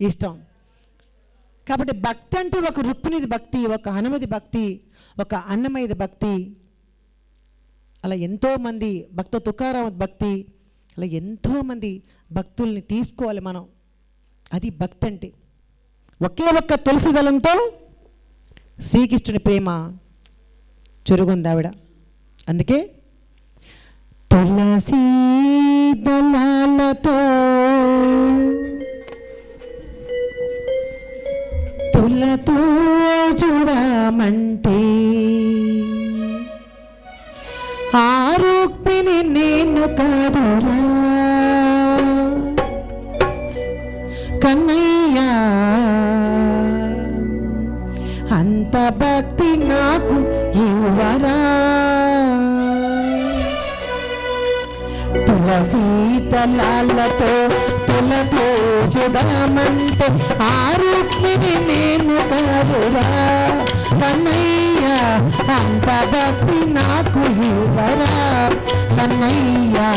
ఇష్టం? కాబట్టి భక్తి అంటే ఒక రుక్మిణిది భక్తి ఒక హనుమతి భక్తి ఒక అన్నమయ్యది భక్తి. అలా ఎంతోమంది భక్త తుకారామ భక్తి అలా ఎంతోమంది భక్తుల్ని తీసుకోవాలి మనం. అది భక్తి అంటే. ఒకే ఒక్క తులసి దళంతో శ్రీకృష్ణుని ప్రేమ చురుగుంది ఆవిడ. అందుకే తులసి దళాలతో. తులతో చూడమంటే ఆ నేను కాదురా. కన్నయ్యా అంత భక్తి నాకు ఇవ్వరా? సీతలాలతో తలాలతో తులతో చూడమంటే ఆ రుక్మిణి నేను కాదురా. కన్నయ్య అంత భక్తి నాకు ఇవ్వరా? కన్నయ్యా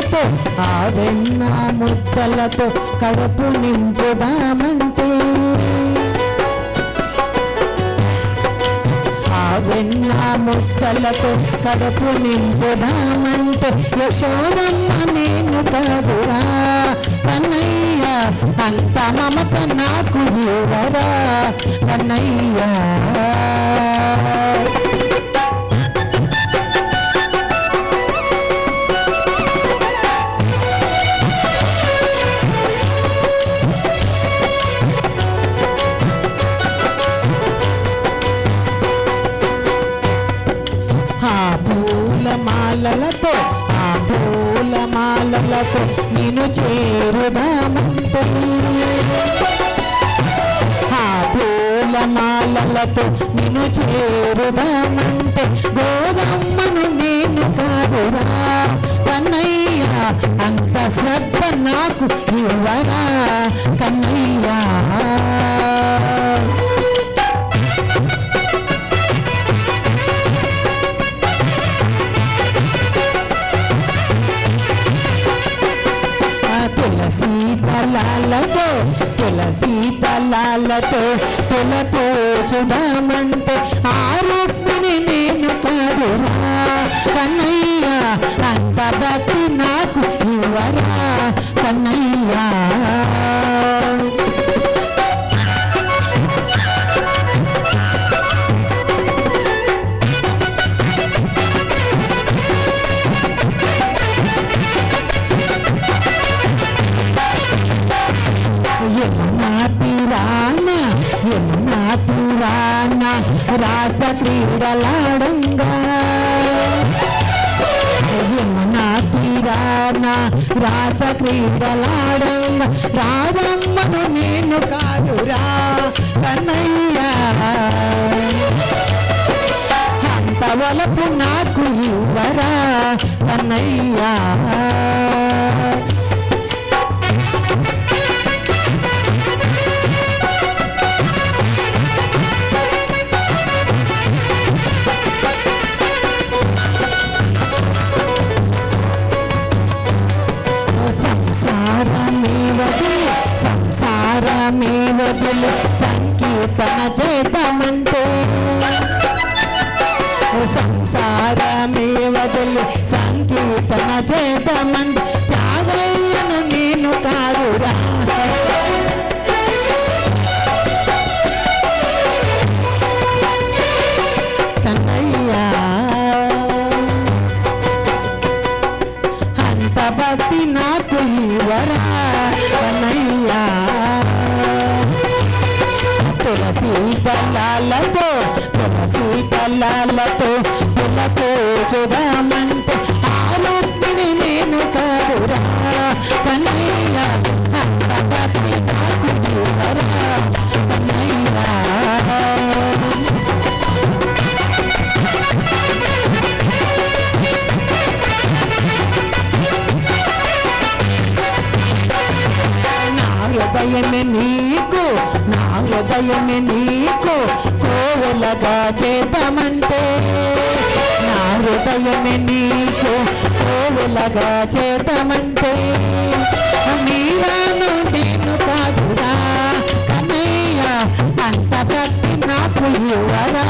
ముద్దలతో ఆ వెన్న ముద్దలతో కడుపు నింపుదామంటే. ఆ వెన్న ముద్దలతో కడుపు నింపుదామంటే యశోదమ్మ నేను కాదురా కన్నయ్య అంత మమత నాకు ఇవ్వరా కన్నయ్య. పూల మాలలతో నేను చేరుదామంటే. ఆ పూల మాలలతో నేను చేరుదామంటే. గోదమ్మను నేను కాదురా కన్నయ్య అంత శ్రద్ధ నాకు ఇవ్వరా కన్నయ్యా. తులసి దళాలతో తులతో చూడమంటే ఆ రుక్మిణి నేను కాదురా. కన్నయ్య అంత భక్తి నాకు ఇవ్వరా. కన్నయ్య తీరాన యమునా తీరాన రాస క్రీడలాడంగా. యమునా తీరాన రాస క్రీడలాడంగా. రాధమ్మను నేను కాదురా కన్నయ్యా. అంత వలపు నాకు ఇవ్వరా కన్నయ్యా. సంసారమే వదులు సంకీర్తన చేద్దామంటే సంసారమే వదులు సంకీర్తన చేతమంటే త్యాగయ్యను నేను కాదురా. హృదయమే నీకు నా హృదయమే నీకు కోవలగా చేద్దామంటే. నా హృదయమే నీకు కోవలగా చేద్దామంటే. మీరాను నేను కాదురా కన్నయ్య అంత భక్తి నాకు ఇవ్వరా.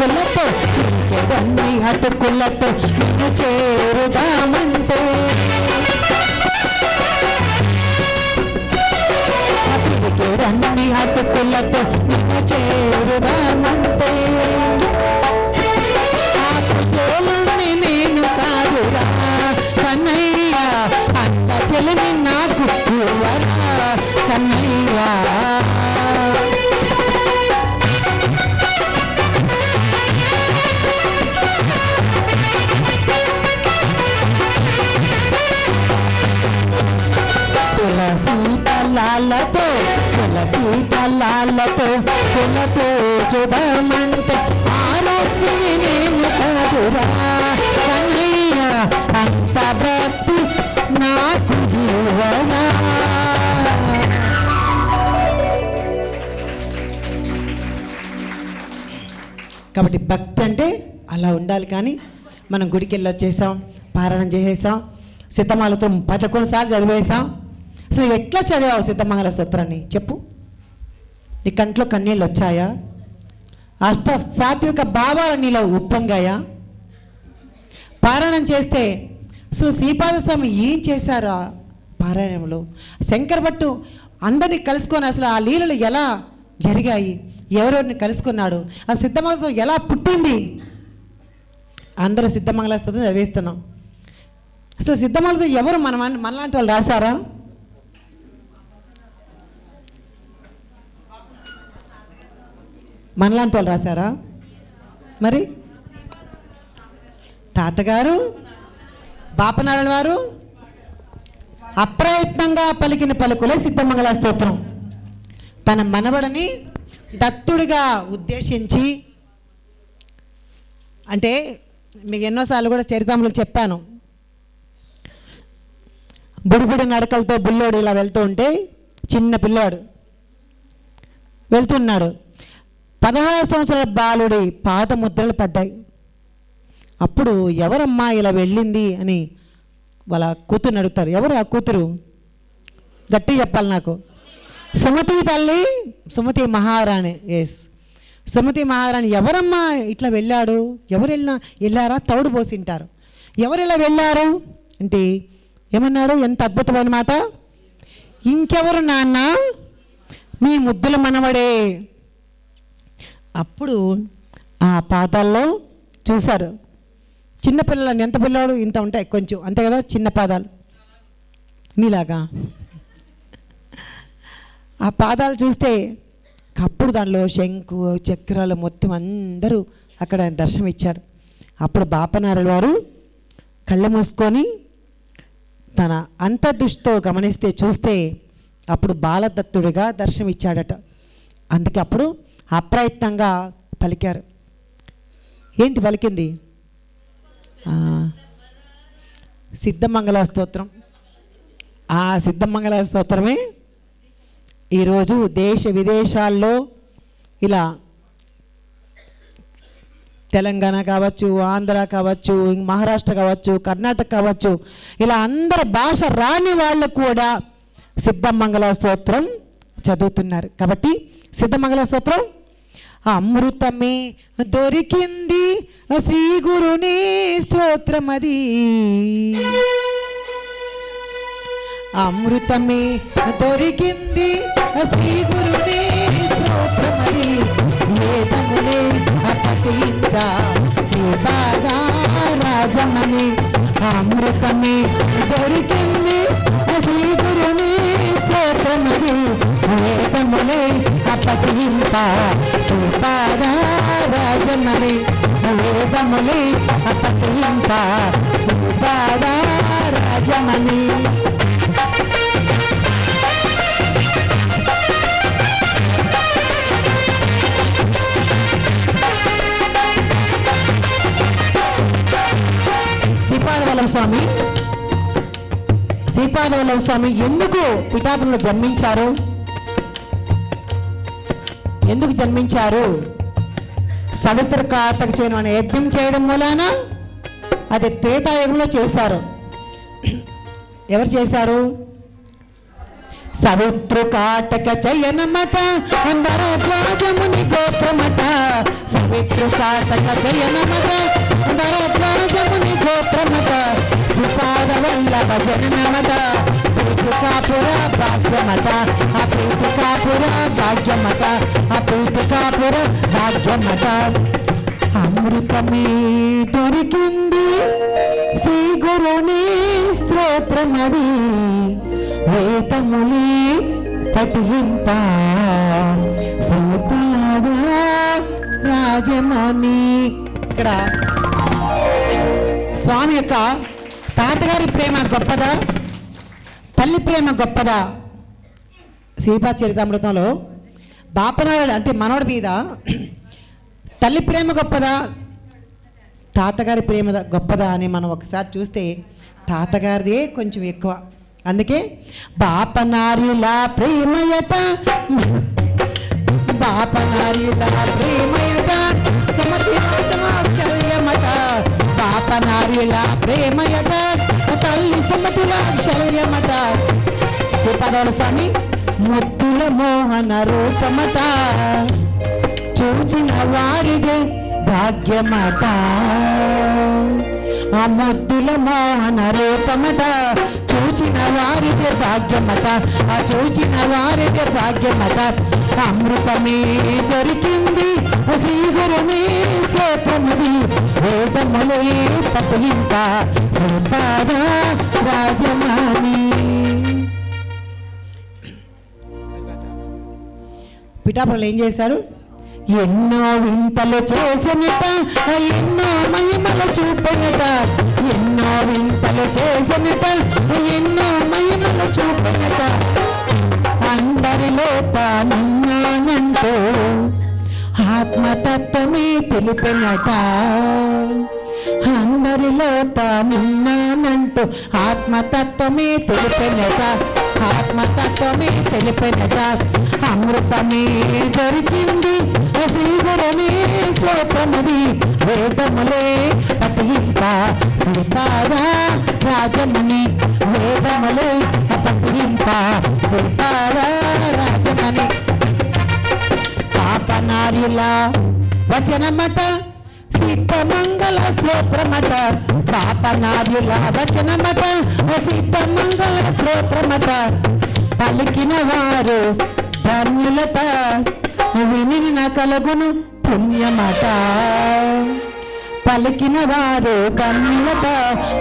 పిరికెడన్ని అటుకులతో పిరికెడన్ని అటుకులతో నిన్ను చేరుదామంటే. ఆ పిరికెడన్ని అటుకులతో నిన్ను చేరుదామంటే. చూడమంటే ఆరోగ్యని నేను కాదురా. కన్నయ్య అంత భక్తి నాకు కాబట్టి భక్తి అంటే అలా ఉండాలి కానీ మనం గుడికి వెళ్ళి వచ్చేసాం పారాయణం చేసేసాం సిద్ధమాలతో పదకొండు సార్లు చదివేసాం. అసలు ఎట్లా చదివావు సిద్ధమంగళ సూత్రాన్ని? చెప్పు. నీ కంట్లో కన్నీళ్ళు వచ్చాయా? అష్ట సాత్విక భావాలు నీలో ఉప్పొంగాయా? పారాయణం చేస్తే అసలు శ్రీపాద స్వామి ఏం చేశారా పారాయణంలో? శంకర భట్టు అందరినీ కలుసుకొని అసలు ఆ లీలలు ఎలా జరిగాయి? ఎవరెవరిని కలుసుకున్నాడు? ఆ సిద్ధమంగళం ఎలా పుట్టింది? అందరూ సిద్ధమంగళ చదివేస్తున్నాం అసలు సిద్ధమంగళం ఎవరు మన మనలాంటి వాళ్ళు రాశారా? మనలాంటి వాళ్ళు రాశారా? మరి? తాతగారు? బాపనారాయణ వారు? అప్రయత్నంగా పలికిన పలుకులే సిద్ధమంగళ స్తోత్రం. తన మనవడని దత్తుడిగా ఉద్దేశించి అంటే మీకు ఎన్నోసార్లు కూడా చరితాములు చెప్పాను. బుడిబుడి నడకలతో బుల్లోడు ఇలా వెళ్తూ ఉంటే చిన్న పిల్లాడు వెళ్తున్నాడు పదహారు సంవత్సరాల బాలుడి పాత ముద్రలు పడ్డాయి. అప్పుడు ఎవరమ్మా ఇలా వెళ్ళింది అని వాళ్ళ కూతురుని అడుగుతారు. ఎవరు ఆ కూతురు? గట్టి చెప్పాలి నాకు. సుమతి తల్లి సుమతి మహారాణి. ఎస్ సుమతి మహారాణి ఎవరమ్మా ఇట్లా వెళ్ళాడు? ఎవరు వెళ్ళినా వెళ్ళారా? తౌడు పోసింటారు ఎవరు ఇలా వెళ్ళారు? అంటే ఏమన్నాడు? ఎంత అద్భుతమైన మాట. ఇంకెవరు నాన్న? మీ ముద్దుల మనవడే. అప్పుడు ఆ పాదాల్లో చూశారు. చిన్నపిల్లలని ఎంత పిల్లాడు ఇంత ఉంటాయి కొంచెం. అంతే కదా? చిన్న పాదాలు. నీలాగా. ఆ పాదాలు చూస్తే అప్పుడు దానిలో శంకు చక్రాలు మొత్తం అందరూ అక్కడ దర్శనం ఇచ్చారు. అప్పుడు బాపనారుల వారు కళ్ళు మూసుకొని తన అంతర్దృష్టితో గమనిస్తే చూస్తే అప్పుడు బాలదత్తుడిగా దర్శనం ఇచ్చాడట అందుకే అప్పుడు అప్రయత్నంగా పలికారు. ఏంటి పలికింది? సిద్ధమంగళ స్తోత్రం. ఆ సిద్ధమంగళ స్తోత్రమే ఈరోజు దేశ విదేశాల్లో ఇలా తెలంగాణ కావచ్చు ఆంధ్ర కావచ్చు మహారాష్ట్ర కావచ్చు కర్ణాటక కావచ్చు ఇలా అందరి భాష రాని వాళ్ళు కూడా సిద్ధమంగళ స్తోత్రం చదువుతున్నారు. కాబట్టి సిద్ధమంగళ స్తోత్రం అమృతమే దొరికింది. శ్రీ గురుని స్తోత్రమది. అమృతమే దొరికింది. శ్రీ గురుని స్తోత్రమది. వేదములే అపటించా శ్రీపాదా రాజమని అమృతమే దొరికింది. శ్రీ గురుని స్తోత్రమది. వేదములే అపఠింప శ్రీపాదా రాజమని వేదములే అపతింప శ్రీపాద రాజమణి స్వామి శ్రీపాదవల్లభ స్వామి ఎందుకు పిఠాపురంలో జన్మించారు? ఎందుకు జన్మించారు? సవిత్ర కార్తక చేయడం అనే యజ్ఞం చేయడం వలన అది త్రేతాయుగంలో చేశారు. ఎవరు చేశారు? సవిత్రు కాటక చయనమట భరద్వాజముని గోత్రమట. సవిత్రు కాటక చయనమట భరద్వాజముని గోత్రమట. సుపాద వల్లభ జననమట. కాపుర భాగ్యమట ఆ పీఠికాపుర భాగ్యమట ఆ పీఠికాపుర భాగ్యమట అమృతమే దొరికింది శ్రీ గురుని స్తోత్రమది వేతముని పఠింప శ్రీపాద రాజమణి ఇక్కడ స్వామి యొక్క తాతగారి ప్రేమ గొప్పదా తల్లి ప్రేమ గొప్పదా? శ్రీపాద చరితామృతంలో బాపనాడు అంటే మనవడి మీద తల్లి ప్రేమ గొప్పదా? తాతగారి ప్రేమ గొప్పదా అని మనం ఒకసారి చూస్తే తాతగారిదే కొంచెం ఎక్కువ. అందుకే బాపనార్యుల ప్రేమయత బాపనార్యుల ప్రేమయత సమతి బాపనార్యుల ప్రేమయట తల్లి సమతి వాత్సల్యమట శ్రీపాదవుల స్వామి ముద్దుల మోహన రూపమట. చూచిన వారిదే భాగ్యమట. ఆ ముద్దుల మోహన రూపమట చూచిన వారిదే భాగ్యమట. ఆ చూచిన వారిదే భాగ్యమట. అమృతమే దొరికింది శ్రీగురుని స్తోత్రమది వేదములే పతింప సంపాద రాజమాని. పిఠాపురంలో ఏం చేశారు? ఎన్నో వింతలు చేసినట ఎన్నో మహిమలు చూపినట ఎన్నో వింతలు చేసినట ఎన్నో మహిమలు చూపినట అందరిలో తానున్నానంటూ ఆత్మతత్వమే తెలిపినట అందరిలో తానున్నానంటూ ఆత్మతత్వమే తెలిపినట ఆత్మతత్వమే తెలిపినట. అమృతమే దొరికింది శ్రీధరమే స్తోత్రమది వేదములే పతింప శ్రీపాద రాజమణి వేదములే పతింప శ్రీపాద రాజమణి పాపనార్యుల వచనమట సిద్ధమంగళ స్తోత్రమట పాపనార్యుల వచనమట సిద్ధమంగళ స్తోత్రమట పలికిన వారు ధన్యులట విని కలుగును పుణ్యమట. పలికిన వారు కన్నులత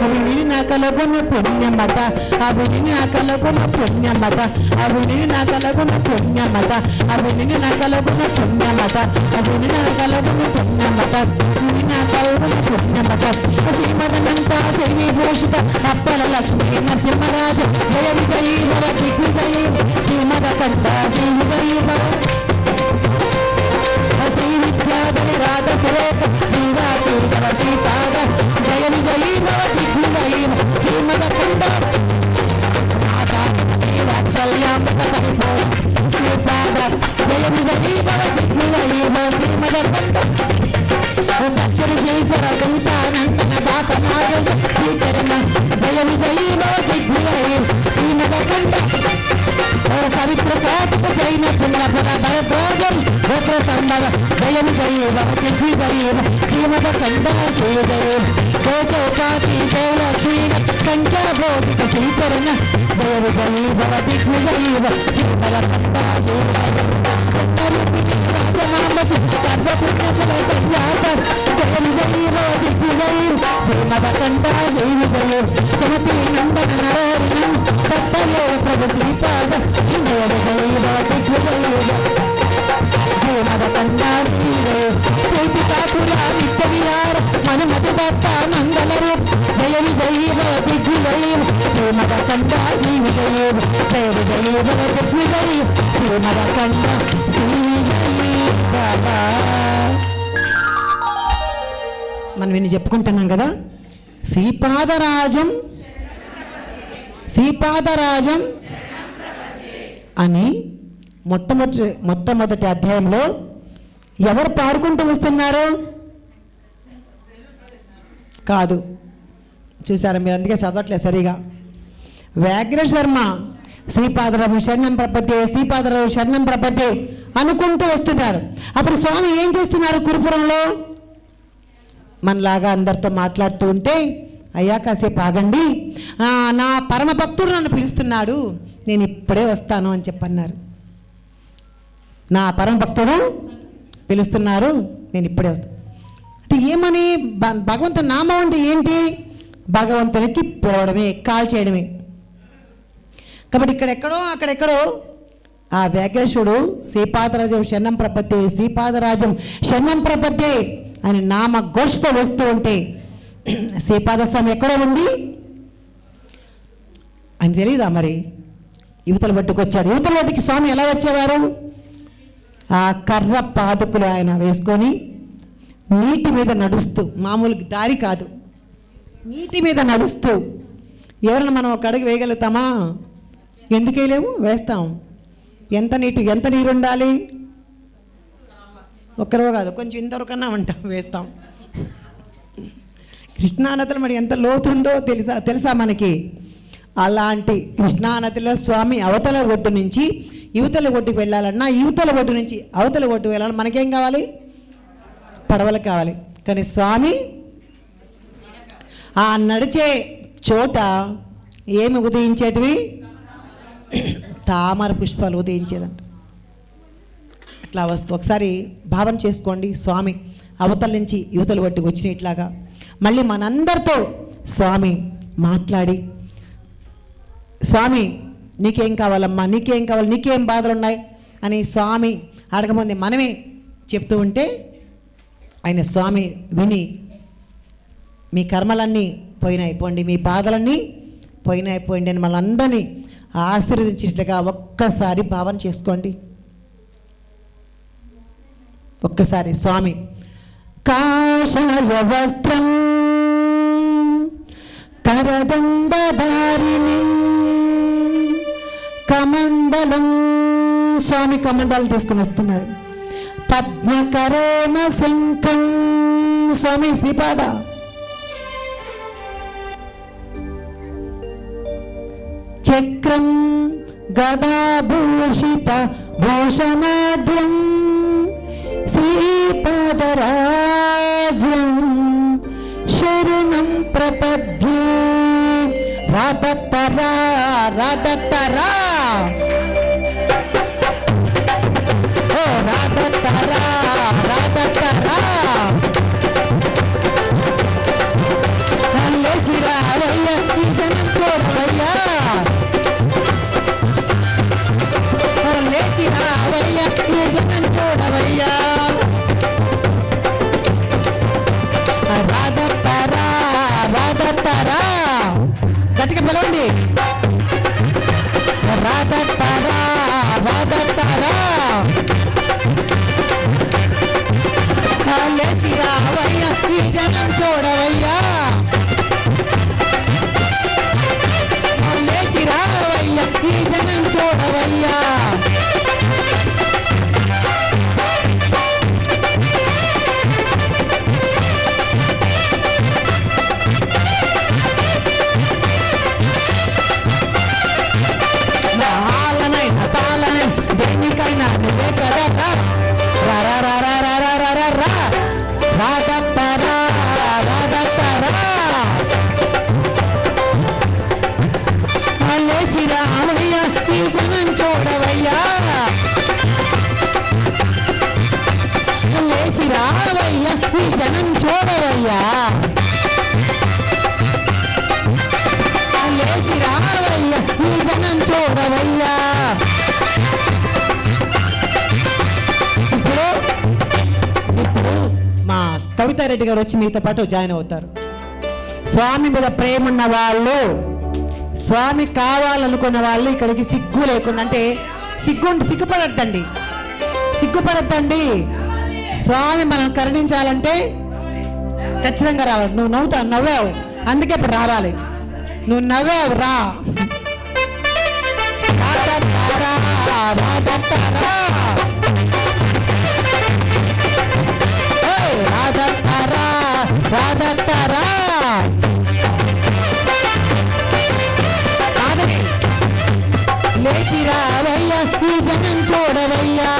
అవిని నా కలగున పుణ్యమత అవిని నా కలగున పుణ్యమత అవిని నా కలగున పుణ్యమత అవిని నా కలగున పుణ్యమత అవిని నా కలగున పుణ్యమత ఇవి నా కలుగును పుణ్యమట. శ్రీమదనంత దేవి భూషిత అప్పల లక్ష్మీ నరసింహరాజ జయ విజయీ భవ దిగ్విజయీ శ్రీమద కంఠ శ్రీ విజయీ భవ విద్యాధరి రాధ సురేఖ శ్రీరాతి కర శ్రీపాద జయ విజయీ భవ దిగ్విజయీ శ్రీమద కుండ వాత్సల్యామృత పరిపూర్ణ శ్రీపాద జయ విజయీ భవ దిగ్విజయీ భవ శ్రీమద కుండ సత్యరి శేషర భూతానందన బాపనాయ శ్రీచరణ జయ విజయీ భవ దిగ్విజయీ శ్రీమద కుండ ఓ సవిత్ర కాటక చైన పుణ్య ఫల భరద్వాజం గోత్ర సంభవ జయం జయ భవతి విజయ శ్రీమద కండ శ్రీజయ గోచోపాతి దేవలక్ష్మీ ಸಮತಿ ನಂದನ ನರೋರಿನ ಭಕ್ತರೇ ಪ್ರಭು ಶ್ರೀಪಾದ ಜಯ ಜಯ ದಿಗ್ವಿಜಯ ಜಯ ಮದ ತಂಡ ಶ್ರೀಜಯ ಪ್ರೀತಿ ಕಾಕುಲ ನಿತ್ಯ ವಿಹಾರ ಮನ ಮತ ದತ್ತ ಮಂಗಲ ರೂಪ ಜಯ ವಿಜಯ ದಿಗ್ವಿಜಯ ಶ್ರೀ ಮದ ಕಂಡ ಶ್ರೀ ವಿಜಯ ಜಯ ವಿಜಯ ದಿಗ್ವಿಜಯ ಶ್ರೀ ಮದ ಕಂಡ ಶ್ರೀ ವಿಜಯ మనం ఇన్ని చెప్పుకుంటున్నాం కదా? శ్రీపాదరాజం శ్రీపాదరాజం అని మొట్టమొదటి మొట్టమొదటి అధ్యాయంలో ఎవరు పాడుకుంటూ వస్తున్నారు? కాదు. చూసారా మీరు అందుకే చదవట్లేదు సరిగా. వ్యాఘ్ర శర్మ శ్రీపాదరావు శరణం ప్రపత్తి శ్రీపాదరావు శరణం ప్రపత్తి అనుకుంటూ వస్తున్నారు. అప్పుడు స్వామి ఏం చేస్తున్నారు కురుపురంలో? మనలాగా అందరితో మాట్లాడుతూ ఉంటే అయ్యా కాసేపు ఆగండి. నా పరమ భక్తుడు నన్ను పిలుస్తున్నాడు. నేను ఇప్పుడే వస్తాను అని చెప్పన్నారు. నా పరమ భక్తుడు పిలుస్తున్నారు నేను ఇప్పుడే వస్తాను అంటే ఏమని? భ- నామం అంటే ఏంటి? భగవంతునికి పోవడమే కాల్ చేయడమే. కాబట్టి ఇక్కడెక్కడో అక్కడెక్కడో ఆ వ్యాఘ్రేశుడు శ్రీపాదరాజం శరణం ప్రపత్తి శ్రీపాదరాజం శరణం ప్రపత్తి అని నామ ఘోషతో వస్తూ ఉంటే శ్రీపాదస్వామి ఎక్కడో ఉంది అని తెలియదా మరి? యువతలు పట్టుకొచ్చాడు యువతల పట్టుకి స్వామి ఎలా వచ్చేవారు? ఆ కర్ర పాదుకులు ఆయన వేసుకొని నీటి మీద నడుస్తూ మామూలు దారి కాదు నీటి మీద నడుస్తూ ఎవరైనా మనం ఒక అడుగు వేయగలుగుతామా? ఎందుకు లేవు? వేస్తాం. ఎంత నీటి ఎంత నీరు ఉండాలి? ఒక్కరో కాదు కొంచెం ఇంతవరకన్నా ఉంటాం వేస్తాం. కృష్ణానదిలో మరి ఎంత లోతుందో తెలుసా తెలుసా మనకి? అలాంటి కృష్ణానదిలో స్వామి అవతల ఒడ్డు నుంచి యువతల ఒడ్డుకు వెళ్ళాలన్నా యువతల ఒడ్డు నుంచి అవతల ఒడ్డు వెళ్ళాలి మనకేం కావాలి? పడవలు కావాలి. కానీ స్వామి ఆ నడిచే చోట ఏమి ఉదయించేటివి? తామర పుష్పాలు ఉదయించేదంట. అట్లా వస్తూ ఒకసారి భావన చేసుకోండి స్వామి. అవతల నుంచి యువతలు ఒడ్డుకు వచ్చిన ఇట్లాగా. మళ్ళీ మనందరితో స్వామి మాట్లాడి. స్వామి నీకేం కావాలమ్మా? నీకేం కావాలి? నీకేం బాధలు ఉన్నాయి అని స్వామి అడగమంది. మనమే చెప్తూ ఉంటే ఆయన స్వామి విని మీ కర్మలన్నీ పోయినాయి మీ బాధలన్నీ పోయినాయి పోయింది అని మనందరినీ ఆశీర్వదించినట్లుగా ఒక్కసారి భావన చేసుకోండి. ఒక్కసారి స్వామి కాషాయ వస్త్రం కరదండదారిని కమండలం స్వామి కమండలు తీసుకుని వస్తున్నారు. పద్మకరేణ శంఖం స్వామి శ్రీపాద. చక్రం గదాభూషిత భూషణాద్యం శ్రీపాదరాజ్యం శరణం ప్రపద్యే. రాధత్తరా రాధత్తరా. పిలవండి రాధట్టారా రాధట్టారా లేచి రావయ్యా ఈ జనం చూడవయ్యా మా కవితారెడ్డి గారు వచ్చి మీతో పాటు జాయిన్ అవుతారు. స్వామి మీద ప్రేమ ఉన్న వాళ్ళు స్వామి కావాలనుకున్న వాళ్ళు ఇక్కడికి సిగ్గు లేకుండా అంటే సిగ్గు సిగ్గుపడద్దండి. సిగ్గుపడద్దండి. స్వామి మనం కరుణించాలంటే ఖచ్చితంగా రావాలి. నువ్వు నవ్వుతావు నవ్వావు. అందుకే ఇప్పుడు రావాలి. నువ్వు నవ్వావు రా தரா ராதம் தரா ராதம் தரா ராதம் தரா లేచిరావయ్యా ఈ జనం చూడవయ్యా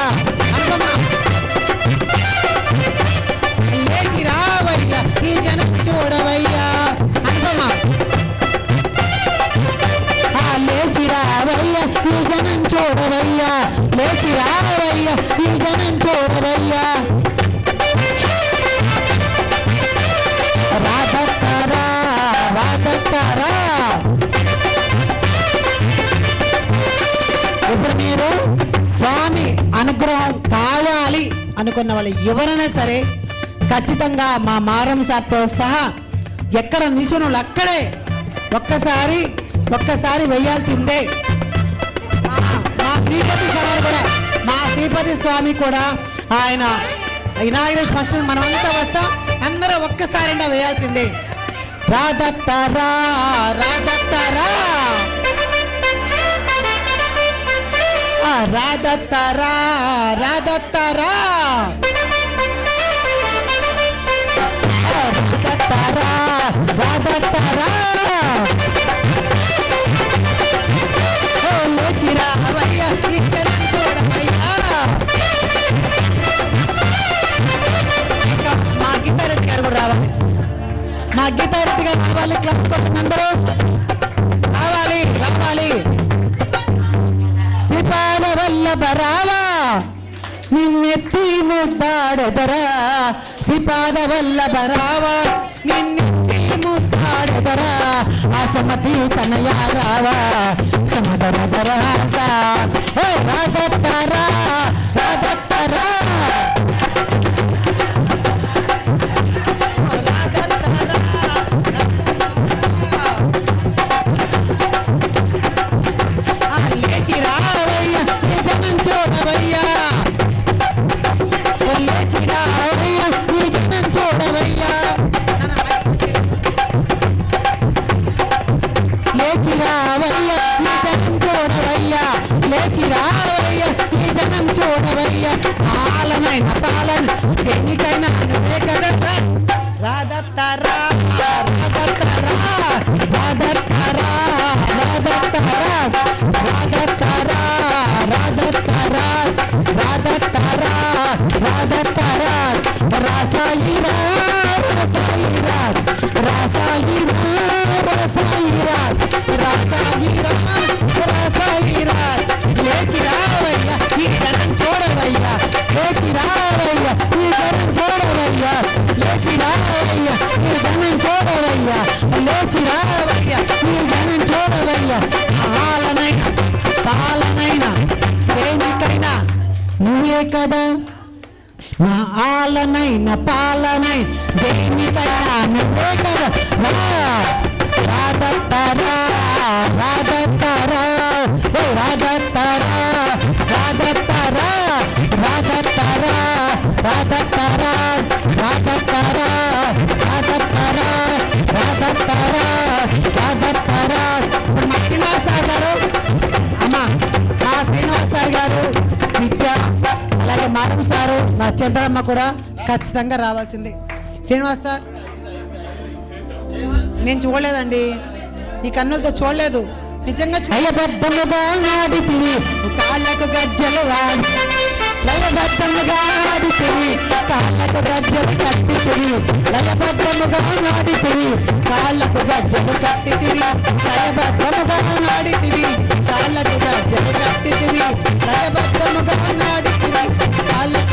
అనుకున్న వాళ్ళు ఎవరైనా సరే ఖచ్చితంగా మా మారం సార్తో సహా ఎక్కడ నిల్చున్న వాళ్ళు అక్కడే ఒక్కసారి ఒక్కసారి వేయాల్సిందే మా- శ్రీపతి స్వామి కూడా మా శ్రీపతి స్వామి కూడా ఆయన ఇనాగ్రేషన్ ఫంక్షన్ మనమంతా వస్తాం అందరూ ఒక్కసారి వేయాల్సిందే రాదత్తారా రాధత్తారా. రాధత్తరా రాధత్తరా. రాధత్తరా రాధత్తరా. మా గీతారెడ్డి గారు రావాలి. క్లాస్ కొట్టినందరూ. రావా నిన్నెత్తి ముద్దాడదరా శ్రీపాద వల్లభ రావా నిన్నెత్తి ముద్దాడదరా అసమతి తనయ రావా రాసాయిరా రాసాయిరా రాసాయిరా రాసాయిరా రాసాయిరా రాసాయిరా లేచి రావయ్యా ఈ జనం చూడవయ్యా లేచి రావయ్యా ఈ జనం చూడవయ్యా లేచి రావయ్యా ఈ జనం చూడవయ్యా లేచి రావయ్యా ఈ జనం చూడవయ్యా పాలనైనా పాలనైనా దేనికైనా నువ్వే కదా మా ఆలనైన పాలనై దేనికైనా నువ్వే కదా చంద్రమ్మ కూడా ఖచ్చితంగా రావాల్సింది. శ్రీనివాస్ సార్ నేను చూడలేదండి. ఈ కన్నులతో చూడలేదు. నిజంగా లయబద్ధముగా నాడితివి కాళ్ళకు గజ్జలు వాడి లయబద్ధముగా నాడితివి కాళ్ళకు గజ్జలు కట్టితివి. లయబద్ధముగా నాడితివి కాళ్ళకు గజ్జలు కట్టితివి. లయబద్ధముగా నాడితివి కాళ్ళకు గజ్జలు కట్టితివి. లయబద్ధముగా నాడితివి కాళ్ళకు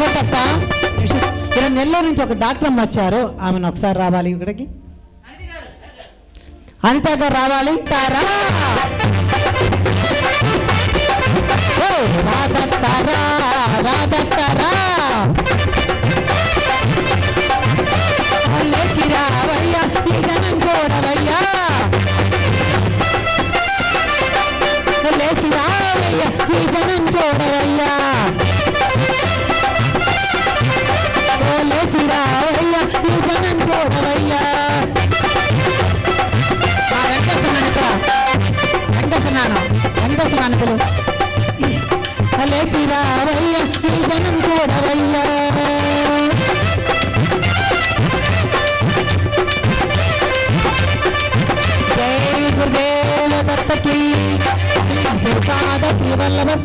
రేవతక్క ఇక్కడ నెల్లూరు నుంచి ఒక డాక్టర్ అమ్మ వచ్చారు. ఆమెను ఒకసారి రావాలి ఇక్కడికి. అనిత గారు రావాలి. తారా.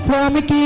స్వామికి